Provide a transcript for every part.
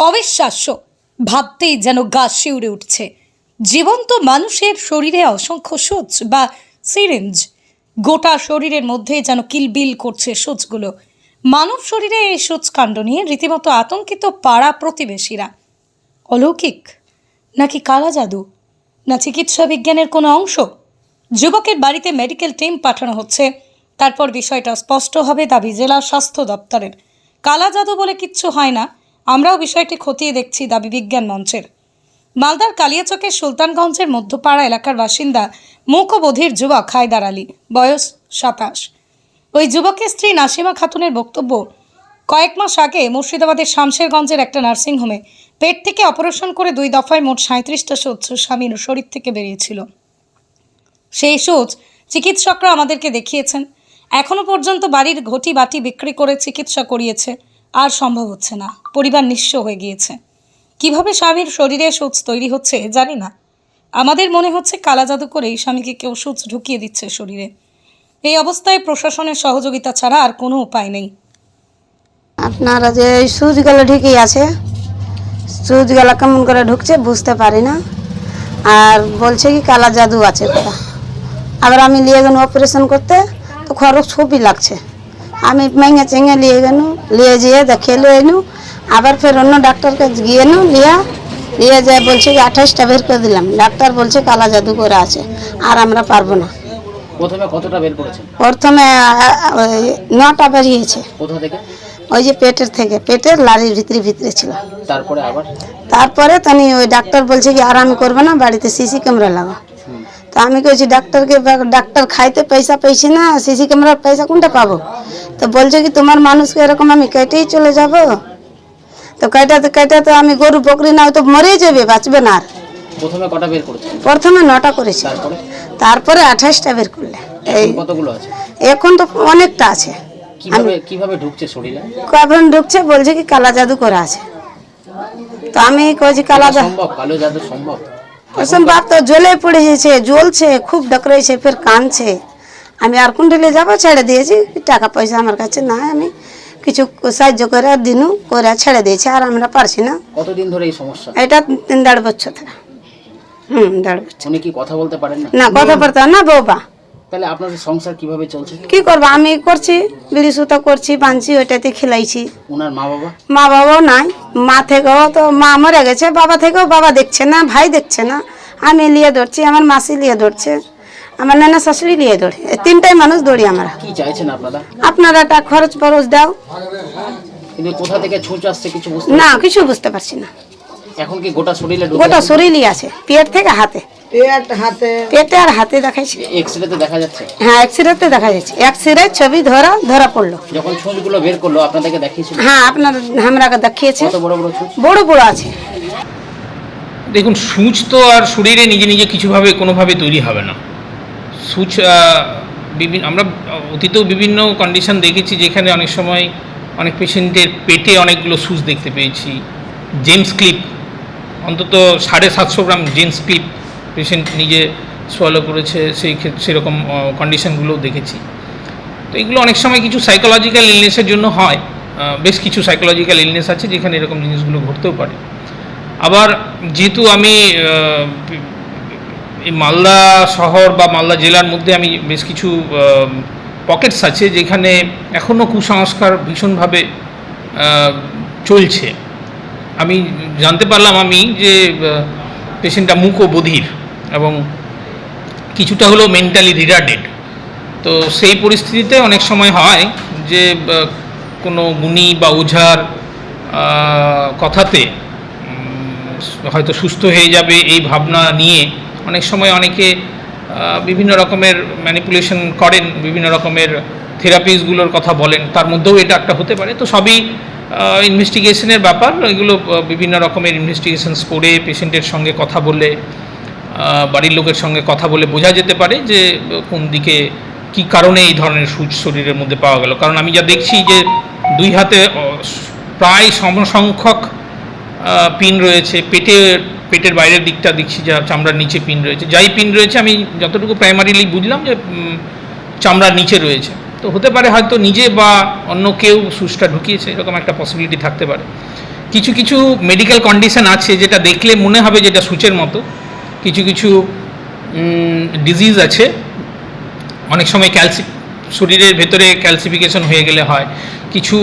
অবিশ্বাস্য। ভাবতেই যেন গা শিউরে উঠছে। জীবন্ত মানুষের শরীরে অসংখ্য সূচ বা সিরিঞ্জ। গোটা শরীরের মধ্যে যেন কিলবিল করছে সূচগুলো মানব শরীরে এই সূচকাণ্ড নিয়ে রীতিমতো আতঙ্কিত পাড়া প্রতিবেশীরা। অলৌকিক? নাকি কালা জাদু? না চিকিৎসা বিজ্ঞানের কোনো অংশ? যুবকের বাড়িতে মেডিকেল টিম পাঠানো হচ্ছে। তারপর বিষয়টা স্পষ্ট হবে দাবি জেলা স্বাস্থ্য দপ্তরের। কালা জাদু বলে কিচ্ছু হয় না। আমরাও বিষয়টি খতিয়ে দেখছি দাবি বিজ্ঞান মঞ্চের। মালদার কালিয়াচকের সুলতানগঞ্জের মধ্যপাড়া এলাকার বাসিন্দা মূকবধির যুবক হায়দার আলী, বয়স সাতাশ। ওই যুবকের স্ত্রী নাসিমা খাতুনের বক্তব্য, কয়েক মাস আগে মুর্শিদাবাদের শামশেরগঞ্জের একটা নার্সিংহোমে পেট থেকে অপারেশন করে দুই দফায় মোট সাঁত্রিশটা সূচ স্বামীর শরীর থেকে বেরিয়েছিল। সেই সূচ চিকিৎসকরা আমাদেরকে দেখিয়েছেন। এখনও পর্যন্ত বাড়ির ঘটি বাটি বিক্রি করে চিকিৎসা করিয়েছে। আর সম্ভব হচ্ছে না। পরিবার নিঃস্ব হয়ে গিয়েছে। কীভাবে স্বামীর শরীরে সূচ তৈরি হচ্ছে জানি না। আমাদের মনে হচ্ছে কালা জাদু করেই স্বামীকে কেউ সূচ ঢুকিয়ে দিচ্ছে শরীরে। এই অবস্থায় প্রশাসনের সহযোগিতা ছাড়া আর কোনো উপায় নেই। আপনারা যে সুচগুলো ঠিকই আছে, সুচগুলো কেমন করে ঢুকছে বুঝতে পারি না। আর বলছে কি কালা জাদু আছে। আবার আমি নিয়ে গেল অপারেশন করতে, তো খরচ খুবই লাগছে। আমি মেঙে চেঙে নিয়ে গেলু নিয়ে যেয়ে দেখিয়ে এলু আবার ফের অন্য ডাক্তারকে গিয়ে নু লিয়া নিয়ে যায় বলছে কি আঠাশটা বের করে দিলাম। ডাক্তার বলছে কালা জাদু করে আছে আর আমরা পারব না। প্রথমে কতটা বের করেছেন প্রথমে ওই নটা বেরিয়েছে। কোথা থেকে? ওই যে পেটের থেকে পেটের লারির ভিতরে ভিতরে ছিল। তারপরে আবার? তারপরে তানি ওই ডাক্তার বলছে কি আর আমি করব না বাড়িতে সিসি ক্যামেরা লাগা। তো আমি কইছি ডাক্তারকে ডাক্তার খাইতে পয়সা পেয়েছি না সিসি ক্যামেরার পয়সা কোনটা পাবো? তো বলছে কি তোমার মানুষকে এরকম আমি কেটেই চলে যাব? তো কেটাতে কেটাতে আমি গরু বকরি না তো মরেই যাবে বাঁচবে না আর। প্রথমে কটা বের করেছেন প্রথমে নটা করেছি। তারপরে? আঠাশটা বের করলে। এই এখন কতগুলো আছে? এখন তো অনেকটা আছে। কীভাবে কীভাবে ঢুকছে শরীরে? কখন ঢুকছে বলছে কি কালা জাদু করা আছে। তো আমি কইছি কালা জাদু সম্ভব? কালো জাদু সম্ভব? ওসব বাপ তো জলে পড়ে গেছে জ্বলছে খুব ডকরেছে ফের কানছে আমি আর কুণ্ডলে যাব ছেড়ে দিয়েছি টাকা পয়সা আমার কাছে না আমি কিছু সাহায্য করে দিনু করে ছেড়ে দিয়েছি আর আমরা পারছি না। কতদিন ধরে এই সমস্যা? এটা তিন দেড় বছর থেকে হুম দেড় বছর। উনি কি কথা বলতে পারেন না? না কথা বলতে না বৌবা তাহলে আপনাদের সংসার কীভাবে চলছে? কি করব? আমি করছি বিড়ি সুতো করছি বাঁধছি ওইটাতে খেলাইছি। ওনার মা বাবা? মা বাবাও নাই মা থেকেও তো মা মরে গেছে বাবা থেকেও বাবা দেখছে না ভাই দেখছে না। আমি লিয়ে ধরছি আমার মাসি লিয়ে ধরছে আমার নানা শাশুড়ি লিয়ে ধরে। এই তিনটাই মানুষ দৌড়ি আমরা। কি চাইছেন আপনারা? আপনারা একটা খরচ ফরচ দাও। কিন্তু কোথা থেকে ছুঁচ আসছে কিছু বুঝতে না কিছু বুঝতে পারছি না। এখন কি গোটা শরীরে গোটা শরীরই আছে পেট থেকে হাতে। পেটে আর হাতে দেখাইছে এক্স রেতে দেখা যাচ্ছে? হ্যাঁ এক্সরেতে দেখা যাচ্ছে। এক্সরে ছবি ধরা ধরা পড়ল। যখন বের করল আপনাদেরকে দেখিয়েছিল? হ্যাঁ আপনার আমরাকে দেখিয়েছে। কত বড় বড় বড় বড় আছে। দেখুন সূচ তো আর শরীরে নিজে নিজে কিছুভাবে কোনোভাবে তৈরি হবে না। সূচ বিভিন্ন আমরা অতীতেও বিভিন্ন কন্ডিশন দেখেছি যেখানে অনেক সময় অনেক পেশেন্টের পেটে অনেকগুলো সূচ দেখতে পেয়েছি। জেমস ক্লিপ অন্তত সাড়ে সাতশো গ্রাম জেমস ক্লিপ পেশেন্ট নিজে সোয়ালো করেছে, সেই ক্ষেত্রে সেরকম কন্ডিশনগুলোও দেখেছি। তো এগুলো অনেক সময় কিছু সাইকোলজিক্যাল ইলনেসের জন্য হয়। বেশ কিছু সাইকোলজিক্যাল ইলনেস আছে যেখানে এরকম জিনিসগুলো ঘটতেও পারে। আবার যেহেতু আমি এই মালদা শহর বা মালদা জেলার মধ্যে আমি বেশ কিছু পকেটস আছে যেখানে এখনও কুসংস্কার ভীষণভাবে চলছে। আমি জানতে পারলাম আমি যে পেশেন্টটা মুখ ও বধির। এবং কিছুটা হলেও মেন্টালি রিটার্ডেড তো সেই পরিস্থিতিতে অনেক সময় হয় যে কোনো গুণী বা ওঝার কথাতে হয়তো সুস্থ হয়ে যাবে এই ভাবনা নিয়ে অনেক সময় অনেকে বিভিন্ন রকমের ম্যানিপুলেশন করেন, বিভিন্ন রকমের থেরাপিসগুলোর কথা বলেন, তার মধ্যেও এটা একটা হতে পারে। তো সবই ইনভেস্টিগেশনের ব্যাপার। এগুলো বিভিন্ন রকমের ইনভেস্টিগেশনস করে পেশেন্টের সঙ্গে কথা বলে বাড়ির লোকের সঙ্গে কথা বলে বোঝা যেতে পারে যে কোন দিকে কি কারণে এই ধরনের সূচ শরীরের মধ্যে পাওয়া গেল। কারণ আমি যা দেখছি যে দুই হাতে প্রায় সমসংখ্যক পিন রয়েছে। পেটে, পেটের বাইরের দিকটা দেখছি যা চামড়ার নিচে পিন রয়েছে। যাই পিন রয়েছে, আমি যতটুকু প্রাইমারিলি বুঝলাম যে চামড়ার নিচে রয়েছে। তো হতে পারে হয়তো নিজে বা অন্য কেউ সুচটা ঢুকিয়েছে, এরকম একটা পসিবিলিটি থাকতে পারে। কিছু কিছু মেডিকেল কন্ডিশন আছে যেটা দেখলে মনে হবে যেটা সূচের মতো। কিছু কিছু ডিজিজ আছে। অনেক সময় ক্যালসি শরীরের ভেতরে ক্যালসিফিকেশন হয়ে গেলে হয়। কিছু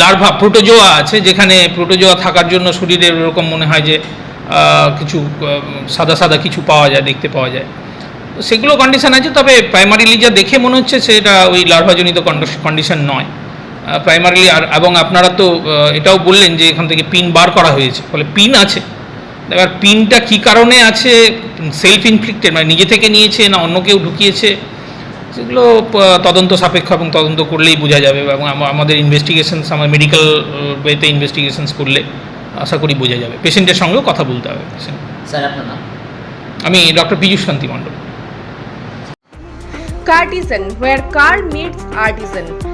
লার্ভা প্রোটোজোয়া আছে যেখানে প্রোটোজোয়া থাকার জন্য শরীরে এরকম মনে হয় যে কিছু সাদা সাদা কিছু পাওয়া যায়, দেখতে পাওয়া যায়। সেগুলো কন্ডিশন আছে, তবে প্রাইমারিলি যা দেখে মনে হচ্ছে সেটা ওই লার্ভাজনিত কন্ডিশন নয়। প্রাইমারিলি আর, এবং আপনারা তো এটাও বললেন যে এখান থেকে পিন বার করা হয়েছে। ফলে পিন আছে। এবার পিনটা কী কারণে আছে? সেলফ ইনফ্লিক্টেড মানে নিজে থেকে নিয়েছে না অন্য কেউ ঢুকিয়েছে? সেগুলো তদন্ত সাপেক্ষ এবং তদন্ত করলেই বোঝা যাবে এবং আমাদের ইনভেস্টিগেশনস আমার মেডিকেল ওয়েতে ইনভেস্টিগেশনস করলে আশা করি বোঝা যাবে। পেশেন্টের সঙ্গেও কথা বলতে হবে। patient। স্যার আপনার নাম? আমি doctor Piyush Shanti Mondal. Cartesian, where car meets artisan.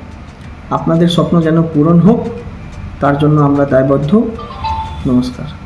আপনাদের স্বপ্ন যেন পূরণ হোক তার জন্য আমরা দায়বদ্ধ। নমস্কার।